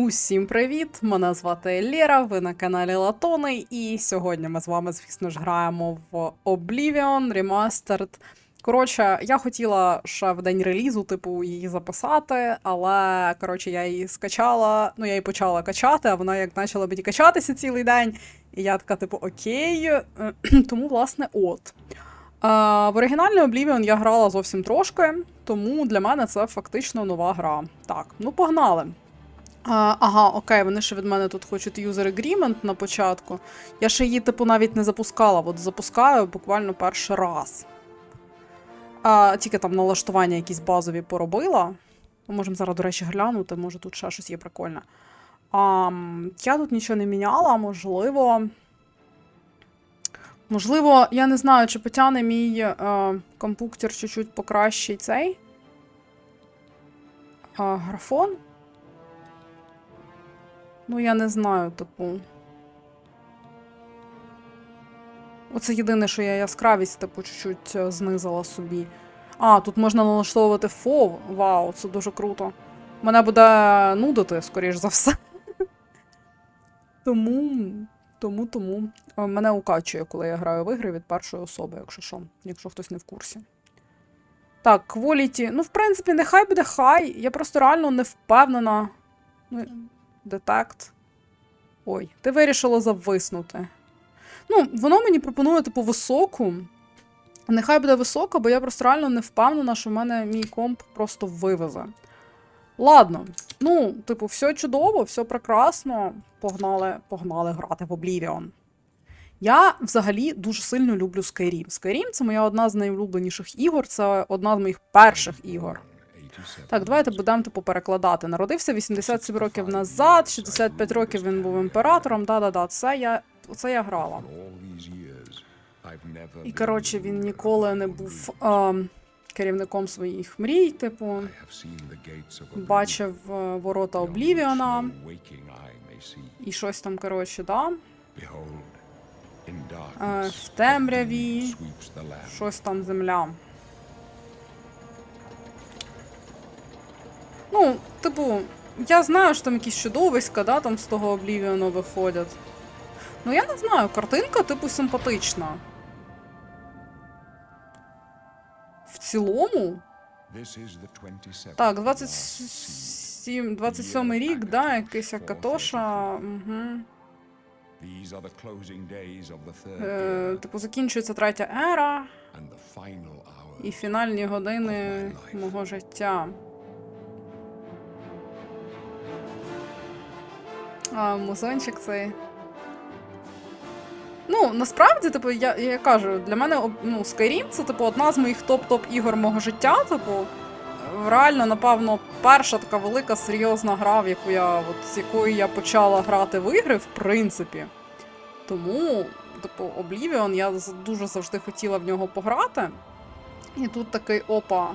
Усім привіт! Мене звати Лєра, ви на каналі Латони, і сьогодні ми з вами, звісно ж, граємо в Oblivion Remastered. Коротше, я хотіла ще в день релізу, типу, її записати, але коротше, я її скачала, ну я її почала качати, а вона як почала мені качатися цілий день. І я така, типу, окей. Тому, власне, от. В оригінальний Oblivion я грала зовсім трошки, тому для мене це фактично нова гра. Так, ну погнали. А, ага, окей, вони ще від мене тут хочуть user agreement на початку. Я ще її, типу, навіть не запускала. От запускаю буквально перший раз. А, тільки там налаштування якісь базові поробила. Ми можемо зараз, до речі, глянути, може тут ще щось є прикольне. А, я тут нічого не міняла, можливо. Можливо, я не знаю, чи потягне мій е, компуктер чуть-чуть покращий цей. А, графон. Ну, я не знаю, типу. Оце єдине, що я яскравість, типу, чуть-чуть е, знизила собі. А, тут можна налаштовувати фов. Вау, це дуже круто. Мене буде нудити, скоріш за все. Тому, тому, тому. Е, Мене укачує, коли я граю в ігри від першої особи, якщо що, якщо хтось не в курсі. Так, кваліті. Ну, в принципі, нехай буде хай. Я просто реально не впевнена. Ну, Детект. Ой, ти вирішила зависнути. Ну, воно мені пропонує, типу, високу. Нехай буде висока, бо я просто реально не впевнена, що в мене мій комп просто вивезе. Ладно, ну, типу, все чудово, все прекрасно. Погнали, погнали грати в Oblivion. Я взагалі дуже сильно люблю Skyrim. Skyrim це моя одна з найулюбленіших ігор, це одна з моїх перших ігор. Так, давайте будемо типу перекладати. Народився 87 років назад, 65 років він був імператором. Да-да-да, це я, це я грала. І коротше, він ніколи не був ем, керівником своїх мрій, типу, бачив е, ворота Облівіона і щось там, коротше, да. Е, в темряві щось там земля. Ну, типу, я знаю, що там якісь чудовиська, да, там з того Облівіону виходять. Ну, я не знаю, картинка, типу, симпатична. В цілому. Так, 27, 27 рік, да, якийсь Акатоша. Угу. Е, типу, закінчується третя ера і фінальні години мого життя. А, музончик цей. Ну, насправді, типу, я, я кажу, для мене ну, Skyrim це типу одна з моїх топ-топ ігор мого життя. Типу, реально, напевно, перша така велика серйозна гра, в яку я, от, з якою я почала грати в ігри, в принципі. Тому, типу, Oblivion, я дуже завжди хотіла в нього пограти. І тут такий опа.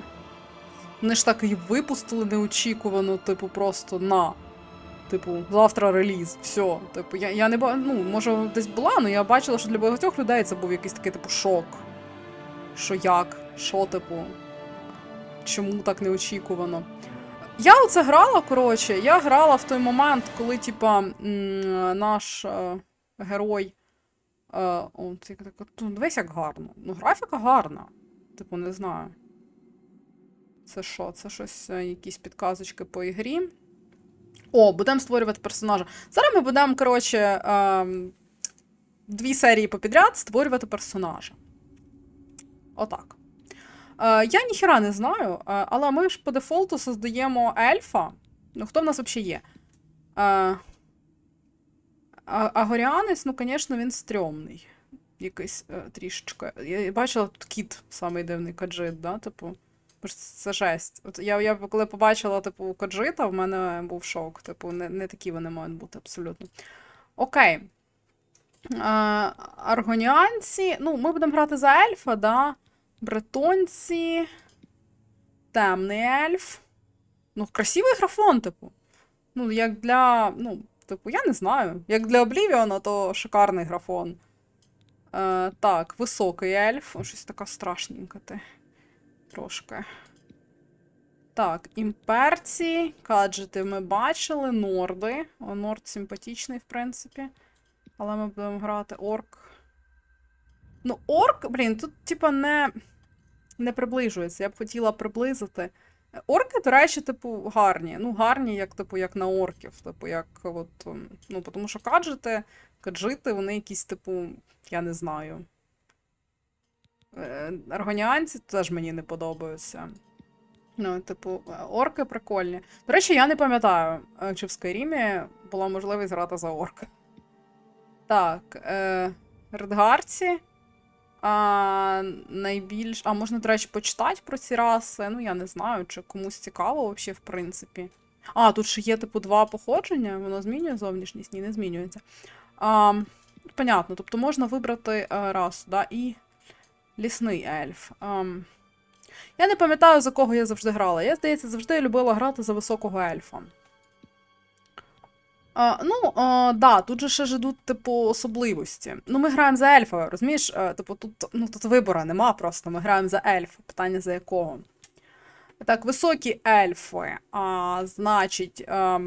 Вони ж так і випустили неочікувано, типу, просто на. Типу, завтра реліз, все. Типу, я, я не ну, може, десь була, але я бачила, що для багатьох людей це був якийсь такий, типу, шок. Що як? Що, типу? Чому так неочікувано? Я оце грала, коротше, я грала в той момент, коли, типа, наш е, герой. Е, от, як, так, ну, дивись, як гарно. Ну, графіка гарна. Типу, не знаю. Це що? Це щось, е, якісь підказочки по ігрі. О, будемо створювати персонажа. Зараз ми будемо, коротше, ем, дві серії попідряд створювати персонажа. Отак. Е, я ніхіра не знаю, е, але ми ж по дефолту создаємо ельфа. Ну, хто в нас взагалі є? Е, Агоріанець, ну, звісно, він стрьомний. Якийсь трішечки. Я бачила тут кіт, самий дивний каджит, да? Типу. Бо це жесть. От я, я коли побачила, типу, Коджита, в мене був шок. Типу, не, не такі вони мають бути абсолютно. Окей. А, аргоніанці. Ну, ми будемо грати за ельфа, да? Бретонці. Темний ельф. Ну, красивий графон, типу. Ну, як для. Ну, типу, я не знаю. Як для Облівіона, то шикарний графон. Е, так, високий ельф. О, щось така страшненька ти. Трошки. Так, імперці, каджети ми бачили, норди. О, норд симпатичний, в принципі. Але ми будемо грати орк. Ну, орк, блін, тут, типа, не, не приближується. Я б хотіла приблизити. Орки, до речі, типу, гарні. Ну, гарні, як, типу, як на орків. Типу, як от. ем, Ну, тому що каджити, каджити, вони якісь, типу, я не знаю. Е, Аргоніанці теж мені не подобаються. Ну, типу, е, орки прикольні. До речі, я не пам'ятаю, е, чи в Скайрімі була можливість грати за орка. Так, е, Редгарці. А, найбільш. А можна, до речі, почитати про ці раси. Ну, я не знаю, чи комусь цікаво взагалі, в принципі. А, тут ще є, типу, два походження, воно змінює зовнішність? Ні, не змінюється. А, понятно, тобто можна вибрати е, расу, да, і лісний ельф. Ам, я не пам'ятаю, за кого я завжди грала. Я, здається, завжди любила грати за високого ельфа. А, ну, а, да, тут же ще ж ідуть, типу, особливості. Ну, ми граємо за ельфа, розумієш? А, типу, тут, ну, тут вибору нема просто. Ми граємо за ельфа. Питання за якого. Так, високі ельфи. А, значить, а,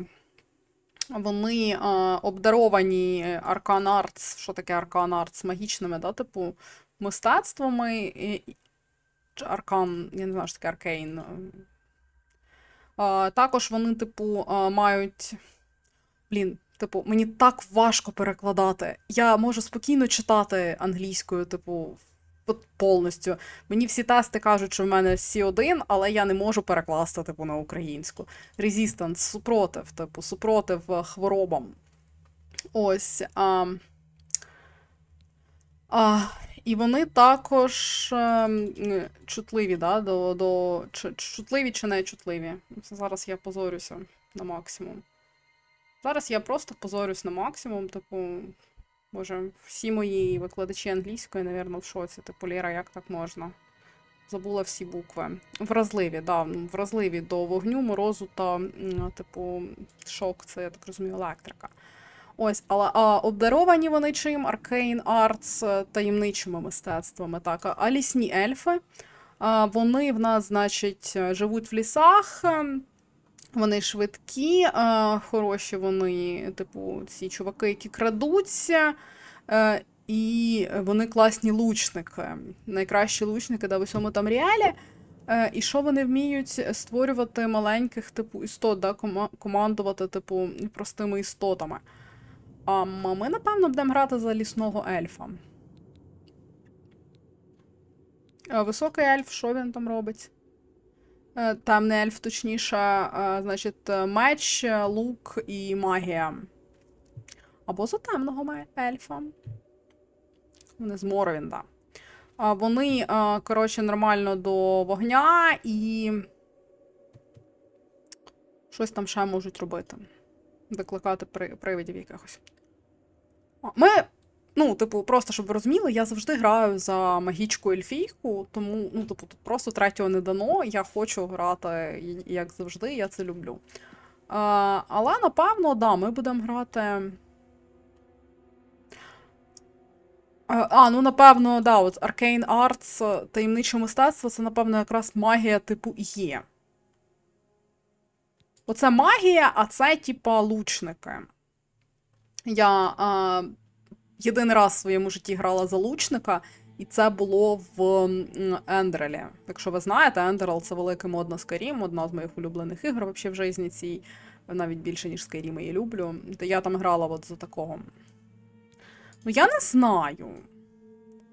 вони а, обдаровані Аркан Артс. Що таке Аркан Артс? Магічними, да, типу, мистецтвами. І, Аркан, я не знаю, що таке Аркейн. Також вони, типу, мають. Блін, типу, мені так важко перекладати. Я можу спокійно читати англійською, типу, повністю. Мені всі тести кажуть, що в мене C1, але я не можу перекласти, типу, на українську. Resistance, супротив, типу, супротив е, хворобам. Ось. А, а, і вони також е, чутливі, да, до, до, чи, чутливі чи не чутливі. Зараз я позорюся на максимум. Зараз я просто позорюсь на максимум, типу, боже, всі мої викладачі англійської, напевно, в шоці. Типу, Лєра, як так можна? Забула всі букви. Вразливі, да, вразливі до вогню, морозу та, типу, шок, це, я так розумію, електрика. Ось, але а, обдаровані вони чим? Аркейн Артс таємничими мистецтвами. Так, а- а лісні ельфи. А, вони в нас, значить, живуть в лісах. ем, вони швидкі, е, хороші вони, типу, ці чуваки, які крадуться. Е, і вони класні лучники. Найкращі лучники да, в усьому там реалі. Е, і що вони вміють створювати маленьких, типу, істот, да, командувати, типу, простими істотами. А ми, напевно, будемо грати за лісного ельфа. Е, Високий ельф, що він там робить? Е, Темний ельф, точніше, е, значить, меч, лук і магія. Або за темного ельфа. Вони з Моровінда. А Вони, коротше, нормально до вогня і. Щось там ще можуть робити. Викликати привидів якихось. Ми, ну, типу, просто щоб ви розуміли, я завжди граю за магічку ельфійку, тому, ну, типу, тут просто третього не дано. Я хочу грати, як завжди, я це люблю. А, але, напевно, да, ми будемо грати. А, ну напевно, да, от Arcane Arts, таємниче мистецтво, це, напевно, якраз магія типу є. Оце магія, а це, типа, лучники. Я а, єдиний раз в своєму житті грала за лучника, і це було в м, Ендрелі. Якщо ви знаєте, Ендрел це великий мод на Skyrim, одна з моїх улюблених ігор вообще в житті цій, навіть більше, ніж Skyrim її люблю. То я там грала от за такого. Ну, я не знаю.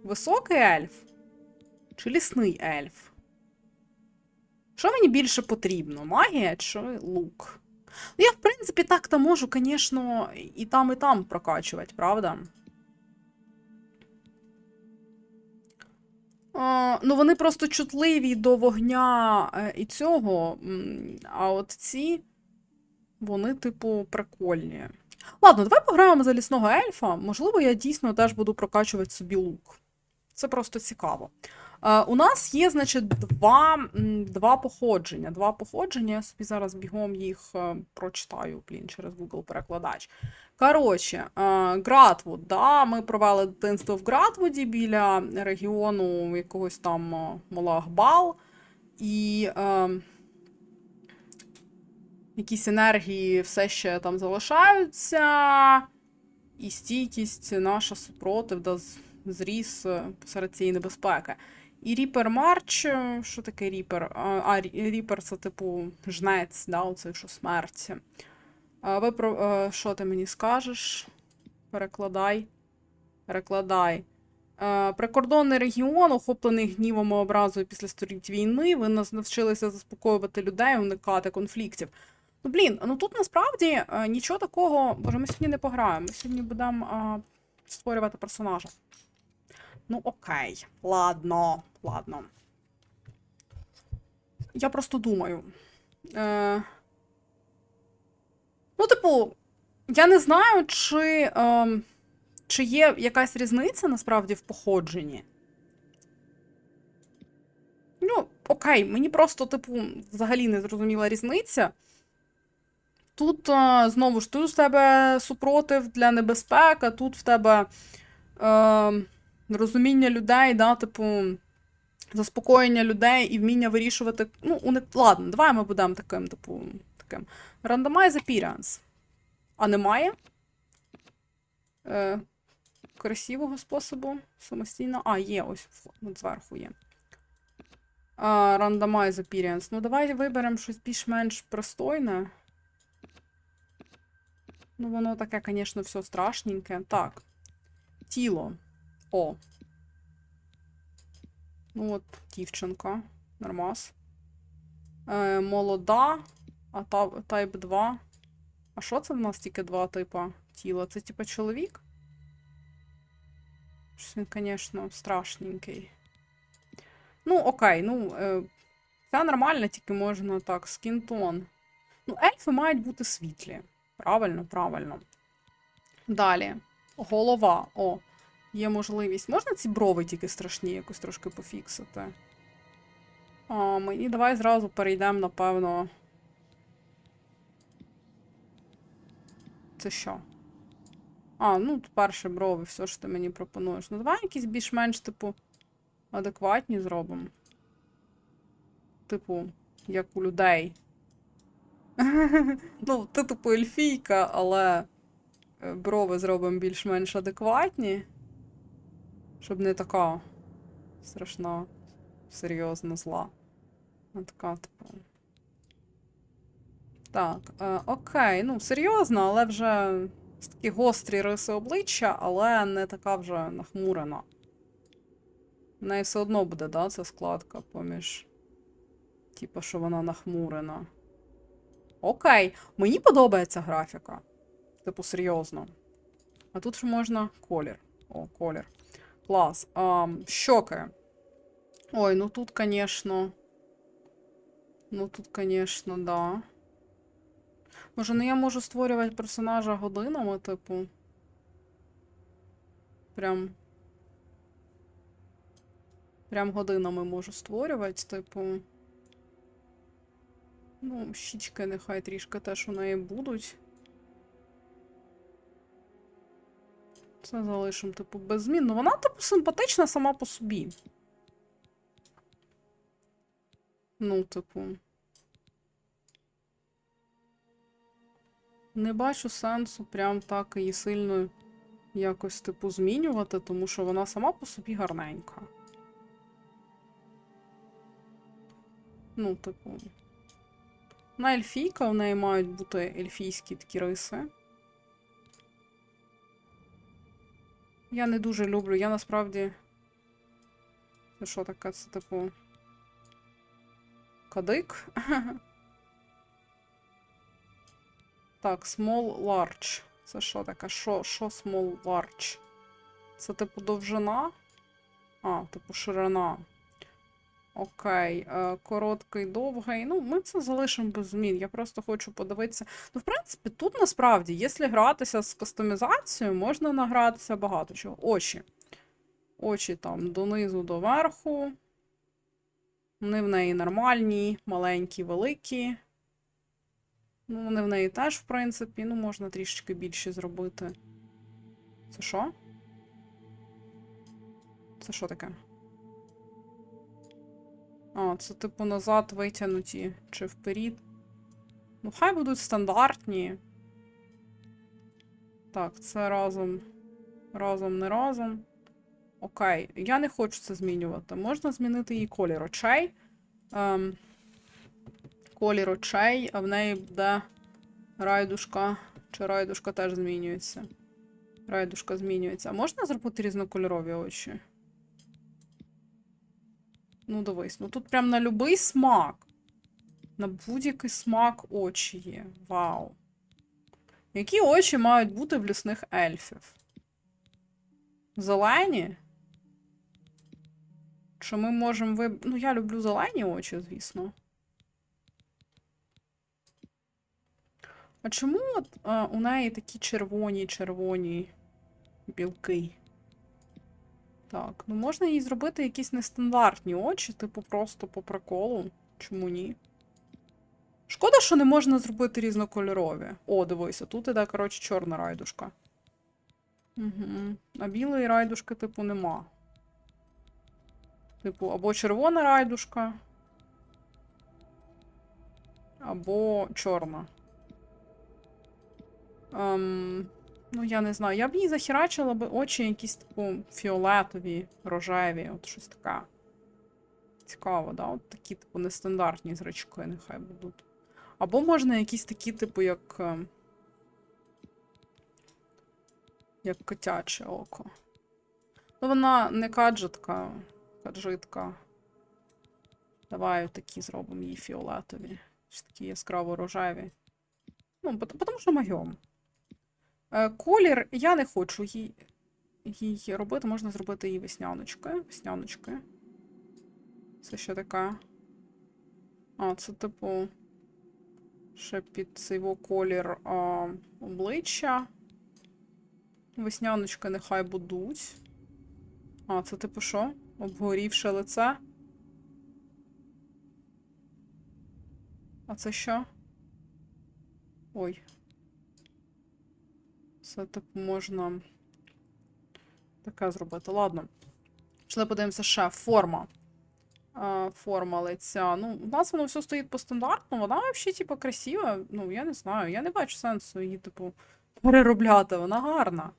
Високий ельф чи лісний ельф? Що мені більше потрібно? Магія чи лук? Ну, я, в принципі, так-то можу, звісно, і там, і там прокачувати, правда? Ну, вони просто чутливі до вогня е, і цього. А от ці, вони, типу, прикольні. Ладно, давай пограємо за лісного ельфа. Можливо, я дійсно теж буду прокачувати собі лук. Це просто цікаво. Е, у нас є, значить, два, два походження. Два походження. Я собі зараз бігом їх е, прочитаю, блін, через Google перекладач. Коротше, е, Гратвуд, да, ми провели дитинство в Гратвуді біля регіону якогось там Молагбал. І е, якісь енергії все ще там залишаються, і стійкість наша супротив да, зріс посеред цієї небезпеки. І Ріпер Марч, е, що таке Ріпер? А, Ріпер це типу жнець, да, оцей, що смерть. А ви про е, що ти мені скажеш? Перекладай. Перекладай. Е, Прикордонний регіон, охоплений гнівом і образою після століть війни, ви навчилися заспокоювати людей, уникати конфліктів. Ну, блін, ну тут насправді е, нічого такого. Боже, ми сьогодні не пограємо. Ми сьогодні будемо е, створювати персонажа. Ну, окей, ладно, ладно. Я просто думаю. Е, ну, типу, я не знаю, чи, е, чи є якась різниця насправді в походженні. Ну, окей, мені просто, типу, взагалі не зрозуміла різниця. Тут, е, знову ж, тут в тебе супротив для небезпек, а тут в тебе е, розуміння людей, да, типу, заспокоєння людей і вміння вирішувати. Ну, уни... ладно, давай ми будемо таким, типу, таким. Randomize appearance. А немає? Е, красивого способу самостійно. А, є, ось от зверху є. А, randomize appearance. Ну, давай виберемо щось більш-менш пристойне. Ну, воно таке, звісно, все страшненьке. Так. Тіло. О. Ну, от, дівчинка. Нормас. Е, молода. А та, тайп 2. А що це в нас тільки два типа тіла? Це типа чоловік? Щось він, звісно, страшненький. Ну, окей, ну. Е, це нормально, тільки можна так, скінтон. Ну, ельфи мають бути світлі. Правильно, правильно. Далі. Голова. О, є можливість. Можна ці брови тільки страшні якось трошки пофіксити? А, мені давай зразу перейдемо, напевно. Це що? А, ну, перше брови, все що ти мені пропонуєш. Ну, давай якісь більш-менш, типу, адекватні зробимо. Типу, як у людей. Ну, ти типу ельфійка, але е, брови зробимо більш-менш адекватні. Щоб не така страшна, серйозна зла. А така, типу. Так, е, окей, ну, серйозно, але вже такі гострі риси обличчя, але не така вже нахмурена. В неї все одно буде, да, ця складка поміж. Типу, що вона нахмурена. Окей, мені подобається графіка. Типу, серйозно. А тут ж можна колір. О, колір. Клас. А, щоки. Ой, ну тут, конечно. Ну тут, конечно, да. Може, ну я можу створювати персонажа годинами, типу. Прям. Прям годинами можу створювати, типу. Ну, щічки нехай трішки теж у неї будуть. Це залишимо, типу, без змін. Ну, вона, типу, симпатична сама по собі. Ну, типу. Не бачу сенсу прям так її сильно якось, типу, змінювати, тому що вона сама по собі гарненька. Ну, типу. Вона ельфійка, в неї мають бути ельфійські такі риси. Я не дуже люблю. Я насправді. Це що таке? Це типу. Кадик. Так, small large. Це що таке? Що, що small large? Це типу довжина? А, типу ширина. Окей, е, короткий, довгий. Ну, ми це залишимо без змін. Я просто хочу подивитися. Ну, в принципі, тут насправді, якщо гратися з кастомізацією, можна награтися багато чого. Очі. Очі там донизу до верху. Вони в неї нормальні, маленькі, великі. Ну, вони в неї теж, в принципі, ну, можна трішечки більше зробити. Це що? Це що таке? А, це типу назад витягнуті чи вперед. Ну, хай будуть стандартні. Так, це разом. Разом, не разом. Окей, я не хочу це змінювати. Можна змінити її колір очей. Ем, колір очей, а в неї буде райдушка. Чи райдушка теж змінюється? Райдушка змінюється. А можна зробити різнокольорові очі? Ну, дивись, ну тут прям на любий смак. На будь-який смак очі є. Вау. Які очі мають бути в лісних ельфів? Зелені? Чи ми можемо виб... Ну, я люблю зелені очі, звісно. А чому от, а, у неї такі червоні, червоні білки? Так, ну можна їй зробити якісь нестандартні очі, типу просто по приколу. Чому ні? Шкода, що не можна зробити різнокольорові. О, дивися, тут іде, коротше, чорна райдушка. Угу. А білої райдушки, типу, нема. Типу, або червона райдушка, або чорна. Ем, ну, я не знаю. Я б їй захерачила би очі якісь, типу, фіолетові, рожеві, от щось таке. Цікаво, да? От такі, типу, нестандартні зрачки, нехай будуть. Або можна якісь такі, типу, як. ем, Як котяче око. Ну, вона не каджетка, каджитка. Давай такі зробимо її фіолетові. Такі яскраво рожеві. Ну, тому що майом. Е, колір я не хочу їй, їй робити. Можна зробити її весняночкою. Весняночкою. Це що таке? А, це типу. Ще під цей колір а, обличчя. Весняночки нехай будуть. А, це типу що? Обгорівше лице. А це що? Ой. Це типу можна таке зробити. Ладно. Пішли подивимося ще. Форма. Форма лиця. Ну, у нас воно все стоїть по стандартному. Вона взагалі, типу, красива. Ну, я не знаю. Я не бачу сенсу її, типу, переробляти. Вона гарна.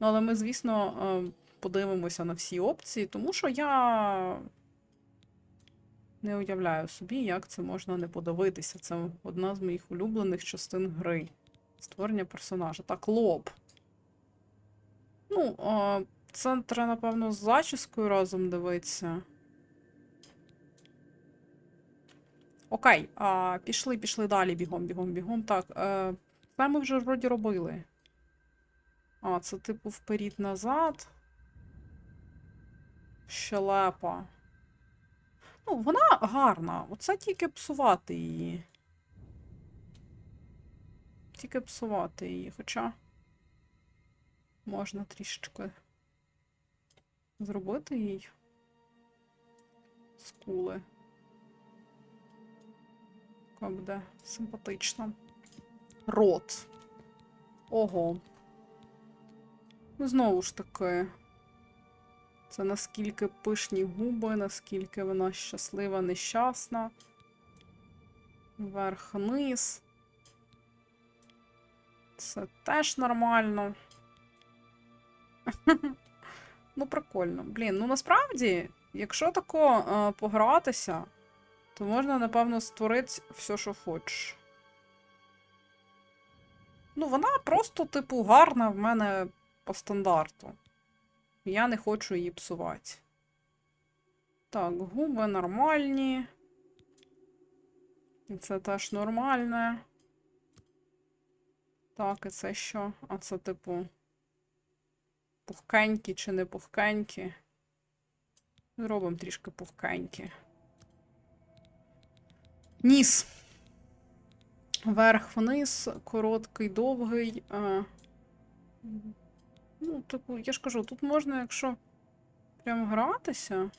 Ну, але ми, звісно, е, подивимося на всі опції, тому що я не уявляю собі, як це можна не подивитися. Це одна з моїх улюблених частин гри. Створення персонажа. Так, лоб. Ну, а, це треба, напевно, з зачіскою разом дивитися. Окей, а, пішли, пішли далі бігом, бігом, бігом. Так, е, це ми вже вроді робили. А, це типу вперед-назад. Щелепа. Ну, вона гарна. Оце тільки псувати її. Тільки псувати її, хоча можна трішечки зробити їй скули. Така буде симпатична. Рот. Ого. Ну, знову ж таки. Це наскільки пишні губи, наскільки вона щаслива, нещасна. Вверх-низ. Це теж нормально. ну, прикольно. Блін, ну насправді, якщо тако е, погратися, то можна, напевно, створити все, що хочеш. Ну, вона просто, типу, гарна в мене по стандарту. Я не хочу її псувати. Так, губи нормальні. Це теж нормальне. Так, і це що? А це, типу, пухкенькі чи не пухкенькі. Зробимо трішки пухкенькі. Ніс. Вверх-вниз, короткий, довгий. А... Ну, типу, я ж кажу, тут можна, якщо прям гратися.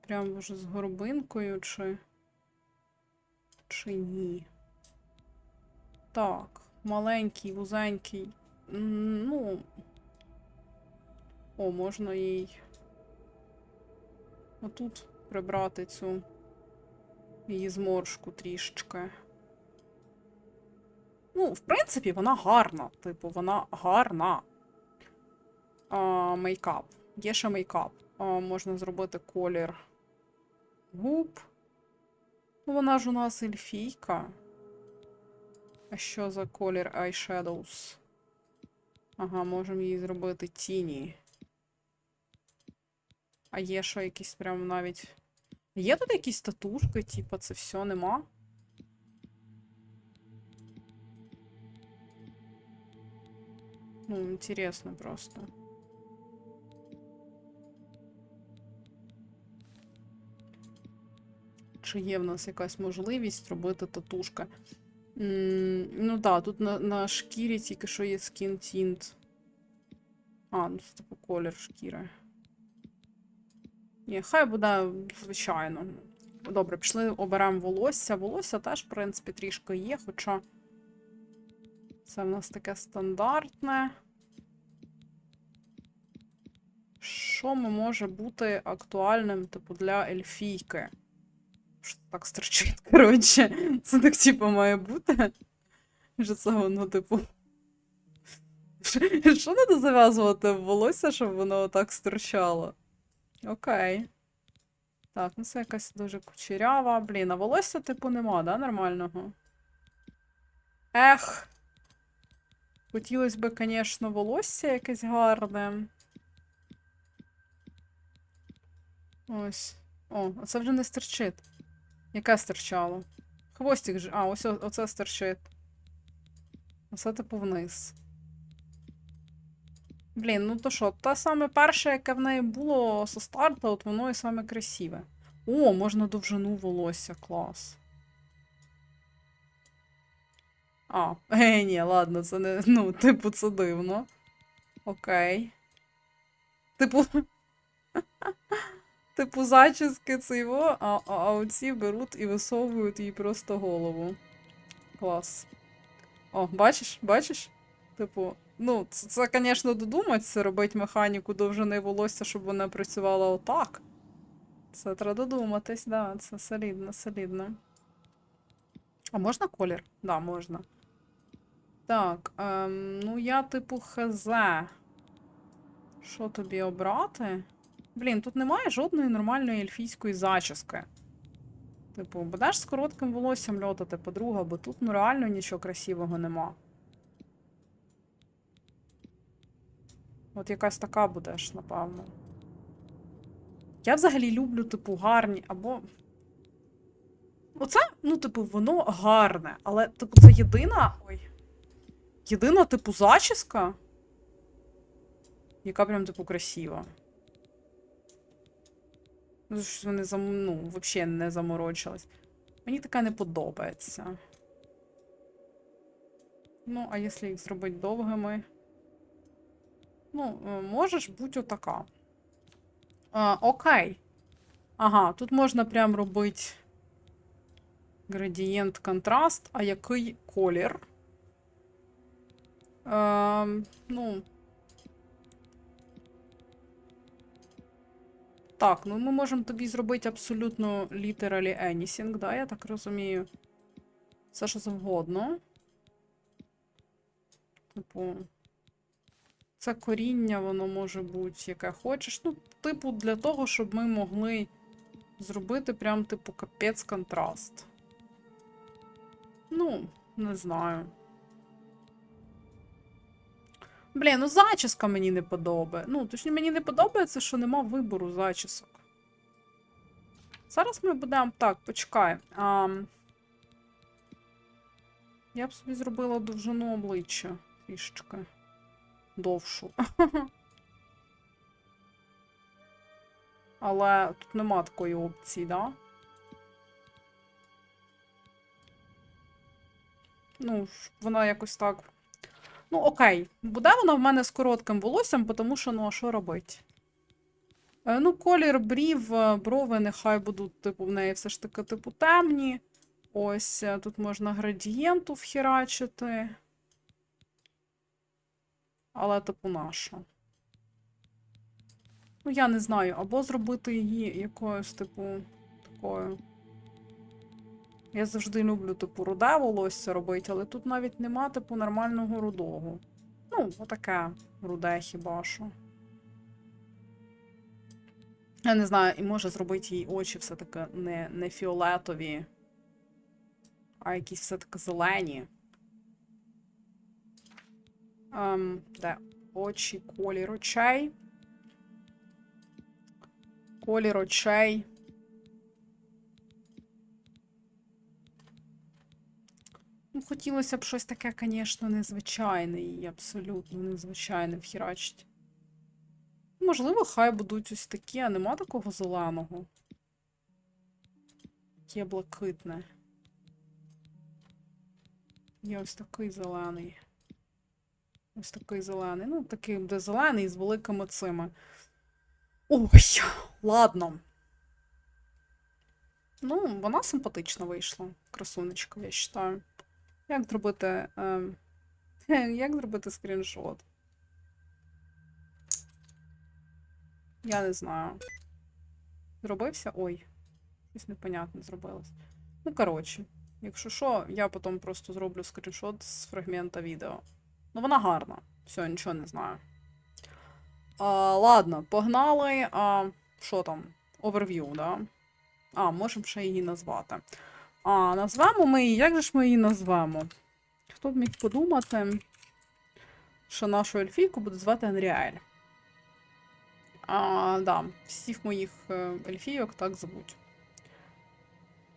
Прям вже з горбинкою, чи. Чи ні. Так, маленький, вузенький. Ну. О, можна їй. Отут прибрати цю її зморшку трішечки. Ну, в принципі, вона гарна. Типу, вона гарна. А, мейкап. Є ще мейкап. А, можна зробити колір губ. Ну, вона ж у нас ельфійка. А що за колір eyeshadows? Ага, можемо їй зробити тіні. А є ще якісь прям навіть. Є тут якісь татушки, типа, це все нема? Ну, интересно просто. Чи є в нас якась можливість робити татушка? Ну так, тут на, шкірі тільки що є skin tint. А, ну це типу колір шкіри. Ні, хай буде звичайно. Добре, пішли оберемо волосся. Волосся теж, в принципі, трішки є, хоча це в нас таке стандартне. Що може бути актуальним, типу, для ельфійки? Так стерчить, коротше. Це так, типу, має бути. Що це воно, типу. Що треба зав'язувати в волосся, щоб воно так стирчало? Окей. Так, ну це якась дуже кучерява. Блін, а волосся, типу, нема, да, нормального? Ех. Хотілося б, звісно, волосся якесь гарне. Ось. О, оце вже не стерчить. Яке стирчало? Хвостик же. А, ось оце стерчить. Оце типу вниз. Блін, ну то що, те саме перше, яке в неї було со старту, от воно і саме красиве. О, можна довжину волосся, клас. А, е, ні, ладно, це не. Ну, типу, це дивно. Окей. Типу. Типу, зачіски це його, а, а, а оці беруть і висовують їй просто голову. Клас. О, бачиш, бачиш? Типу, ну, це, це звісно, додуматися, робити механіку довжини волосся, щоб вона працювала отак. Це треба додуматись, да, це солідно, солідно. А можна колір? Да, можна. Так, ем, ну я типу хз. Що тобі обрати? Блін, тут немає жодної нормальної ельфійської зачіски. Типу, будеш з коротким волоссям льотати, подруга, бо тут ну реально нічого красивого нема. От якась така будеш, напевно. Я взагалі люблю, типу, гарні або. Оце, ну, типу, воно гарне, але, типу, це єдина. Ой. Єдина, типу, зачіска, яка прям, типу, красива. Ну, що вони зам... ну, взагалі не заморочились. Мені таке не подобається. Ну, а якщо їх зробити довгими. Ну, е, можеш бути отака. А, окей. Ага, тут можна прям робити градієнт контраст, а який колір? Ем, ну. Так, ну ми можемо тобі зробити абсолютно literally anything, да, я так розумію. Все, що завгодно. Типу. Це коріння, воно може бути яке хочеш. Ну, типу, для того, щоб ми могли зробити прям, типу, капець контраст. Ну, не знаю. Блін, ну зачіска мені не подобає. Ну, точніше, мені не подобається, що нема вибору зачісок. Зараз ми будемо. Так, почекай. А... Я б собі зробила довжину обличчя трішечки довшу. Але тут нема такої опції, да? Ну, вона якось так. Ну, окей. Буде вона в мене з коротким волоссям, тому що, ну, а що робити? Е, ну, колір брів, е, брови нехай будуть, типу, в неї все ж таки, типу, темні. Ось, е, тут можна градієнту вхерачити. Але, типу, наша. Ну, я не знаю, або зробити її якоюсь, типу, такою. Я завжди люблю, типу, руде волосся робити, але тут навіть нема, типу, нормального рудого. Ну, отаке руде хіба що. Я не знаю, і може зробити їй очі все-таки не, не фіолетові, а якісь все-таки зелені. Ем, де? Очі, колір очей. Колір очей. Ну, хотілося б щось таке, звісно, незвичайне і абсолютно незвичайне вхірачити. Можливо, хай будуть ось такі, а нема такого зеленого. Є блакитне. Є ось такий зелений. Ось такий зелений. Ну, такий буде зелений з великими цими. Ой, ладно. Ну, вона симпатично вийшла. Красунечка, я вважаю. Як зробити. ем, Як зробити скріншот? Я не знаю. Зробився? Ой. Щось непонятне зробилось. Ну, коротше, якщо що, я потім просто зроблю скріншот з фрагмента відео. Ну, вона гарна. Все, нічого не знаю. А, ладно, погнали. А, що там? Оверв'ю, да? А, можемо ще її назвати. А, назвемо ми її. Як же ж ми її назвемо? Хто б міг подумати, що нашу ельфійку буде звати Анріель. А, да, всіх моїх е, ельфійок так звуть.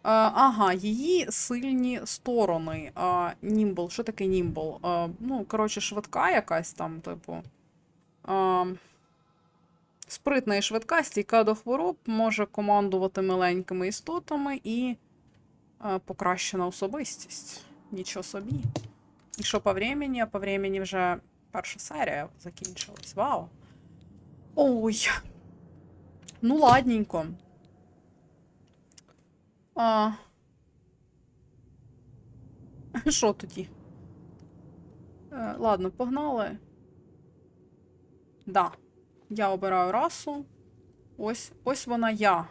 А, ага, її сильні сторони. А, німбл. Що таке німбл? А, ну, коротше, швидка якась там, типу. А, спритна і швидка, стійка до хвороб, може командувати маленькими істотами і покращена особистість. Нічого собі. І що по времени? А по времени вже перша серія закінчилась. Вау. Ой. Ну, ладненько. А... Що тоді? Е, ладно, погнали. Да. Я обираю расу. Ось, ось вона я.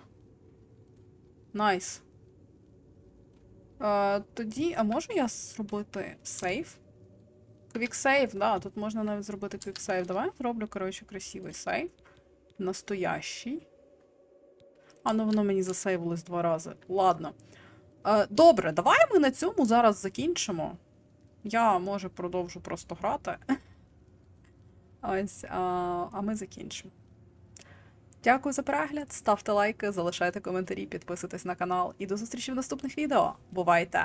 Найс. Е, тоді, а можу я зробити сейф? Квіксейв, да, тут можна навіть зробити квіксейв. Давай я зроблю, коротше, красивий сейф. Настоящий. А ну воно мені засейвилось два рази. Ладно. Е, добре, давай ми на цьому зараз закінчимо. Я, може, продовжу просто грати. Ось, а, а ми закінчимо. Дякую за перегляд. Ставте лайки, залишайте коментарі, підписуйтесь на канал і до зустрічі в наступних відео. Бувайте!